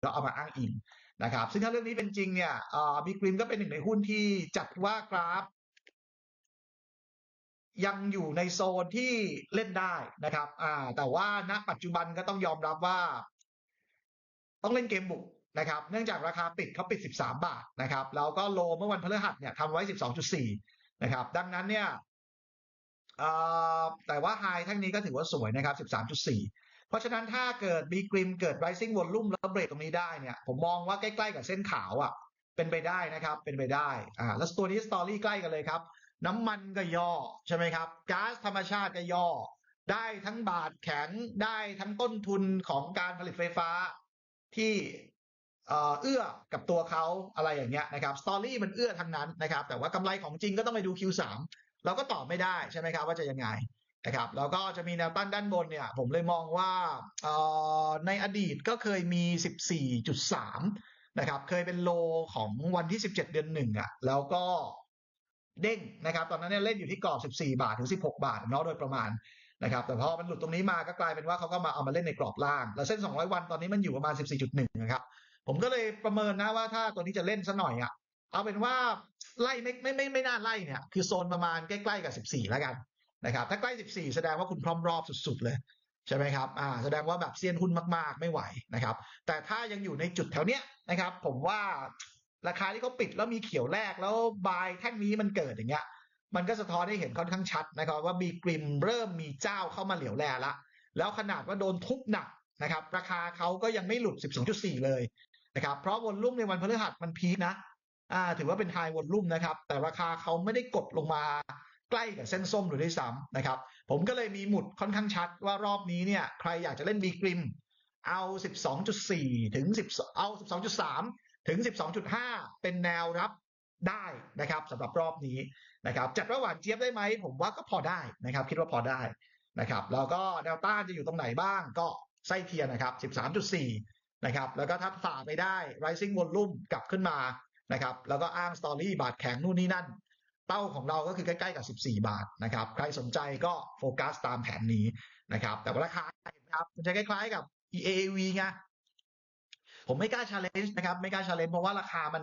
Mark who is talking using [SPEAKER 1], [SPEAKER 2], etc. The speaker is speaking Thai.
[SPEAKER 1] แล้วเอามาอ้างอิงนะครับ ซึ่งถ้าเรื่องนี้เป็นจริงเนี่ยบิ๊กริมก็เป็นหนึ่งในหุ้นที่จัดว่ากราฟ ยังอยู่ในโซนที่เล่นได้นะครับ อ่า แต่ว่าณปัจจุบันก็ต้องยอมรับว่า ต้องเล่นเกมบุกนะครับ เนื่องจากราคาปิดเขาปิด 13 บาทนะครับ แล้วก็โลเมื่อวันพฤหัสเนี่ยทำไว้ 12.4 นะครับ ดังนั้นเนี่ยแต่ว่าไฮทั้งนี้ก็ถือว่าสวยนะครับ 13.4 เพราะฉะนั้นถ้าเกิดบีกริมเกิด rising volume แล้วเบรกตรงนี้ได้เนี่ย ผมมองว่าใกล้ๆกับเส้นขาวอะ เป็นไปได้นะครับ เป็นไปได้อ่าแล้วตัวนี้สตอรี่ใกล้กันเลยครับ น้ำมันก็ย่อใช่ไหมครับก๊าซธรรมชาติก็ย่อ ได้ทั้งบาทแข็งได้ทั้งต้นทุนของการผลิตไฟฟ้าที่เอื้อกับตัวเขาอะไรอย่างเงี้ยนะครับสตอรี่มันเอื้อทั้งนั้นนะครับ แต่ว่ากำไรของจริงก็ต้องไปดู Q3 เราก็ตอบไม่ได้ใช่ไหมครับว่าจะยังไง นะครับแล้วก็จะมีแนวต้านด้านบนเนี่ย ผมเลยมองว่าในอดีตก็เคยมี 14.3 นะครับ เคยเป็นโลของวันที่ 17 เดือนหนึ่งอะแล้วก็เด้งนะครับ ตอนนั้นเนี่ยเล่นอยู่ที่กรอบ 14 บาทถึง 16 บาทเนาะโดยประมาณนะครับ แต่พอมันหลุดตรงนี้มาก็กลายเป็นว่าเขาก็มาเอามาเล่นในกรอบล่าง แล้วเส้น 200 วันตอนนี้มันอยู่ประมาณ 14.1 นะครับ ผมก็เลยประเมินนะว่าถ้าตัวนี้จะเล่นซะหน่อยอะเอาเป็นว่าไล่ไม่ไม่ไม่ไม่น่าไล่เนี่ย คือโซนประมาณใกล้ๆกับ 14 แล้วกัน นะครับ ถ้าใกล้ 14 แสดงว่าคุณพร้อมรอบสุดๆเลยใช่ไหมครับอ่าแสดงว่าแบบเซียนหุ้นมากๆ ไม่ไหวนะครับ แต่ถ้ายังอยู่ในจุดแถวเนี้ยนะครับ ผมว่าราคาที่เขาปิดแล้วมีเขียวแรกแล้วบายแท่งนี้มันเกิดอย่างเงี้ย มันก็สะท้อนให้เห็นค่อนข้างชัดนะครับ ว่ามีกริมเริ่มมีเจ้าเข้ามาเหลียวแลละแล้วขนาดว่าโดนทุบหนักนะครับ ราคาเขาก็ยังไม่หลุด 12.4 เลยนะครับ เพราะวอลลุ่มในวันพฤหัสมันพีคนะอ่าถือว่าเป็นไฮวอลลุ่มนะครับ แต่ราคาเขาไม่ได้กดลงมา ใกล้กับเส้นส้มหรือด้วยซ้ำนะครับ ผมก็เลยมีหมุดค่อนข้างชัดว่ารอบนี้เนี่ยใครอยากจะเล่นบีกริมเอา 12.4 ถึง 10 เอา 12.3 ถึง 12.5 เป็นแนวรับได้นะครับสำหรับรอบนี้นะครับจัดระหว่างเจี๊ยบได้ไหมผมว่าก็พอได้นะครับ คิดว่าพอได้นะครับแล้วก็แนวต้านจะอยู่ตรงไหนบ้างก็ไส้เทียนนะครับ 13.4 นะครับแล้วก็ถ้าฝ่าไปได้ rising volume กลับขึ้นมานะครับแล้วก็อ้างสตอรี่บาทแข็งนู่นนี่นั่น เป้าของเราก็คือใกล้ๆกับ 14 บาทนะครับ ใครสนใจก็โฟกัสตามแผนนี้นะครับ แต่ว่าราคาครับมันจะคล้ายๆกับ EAV ไงผมไม่กล้าชาเลนจ์นะครับ ไม่กล้าชาเลนจ์เพราะว่าราคามัน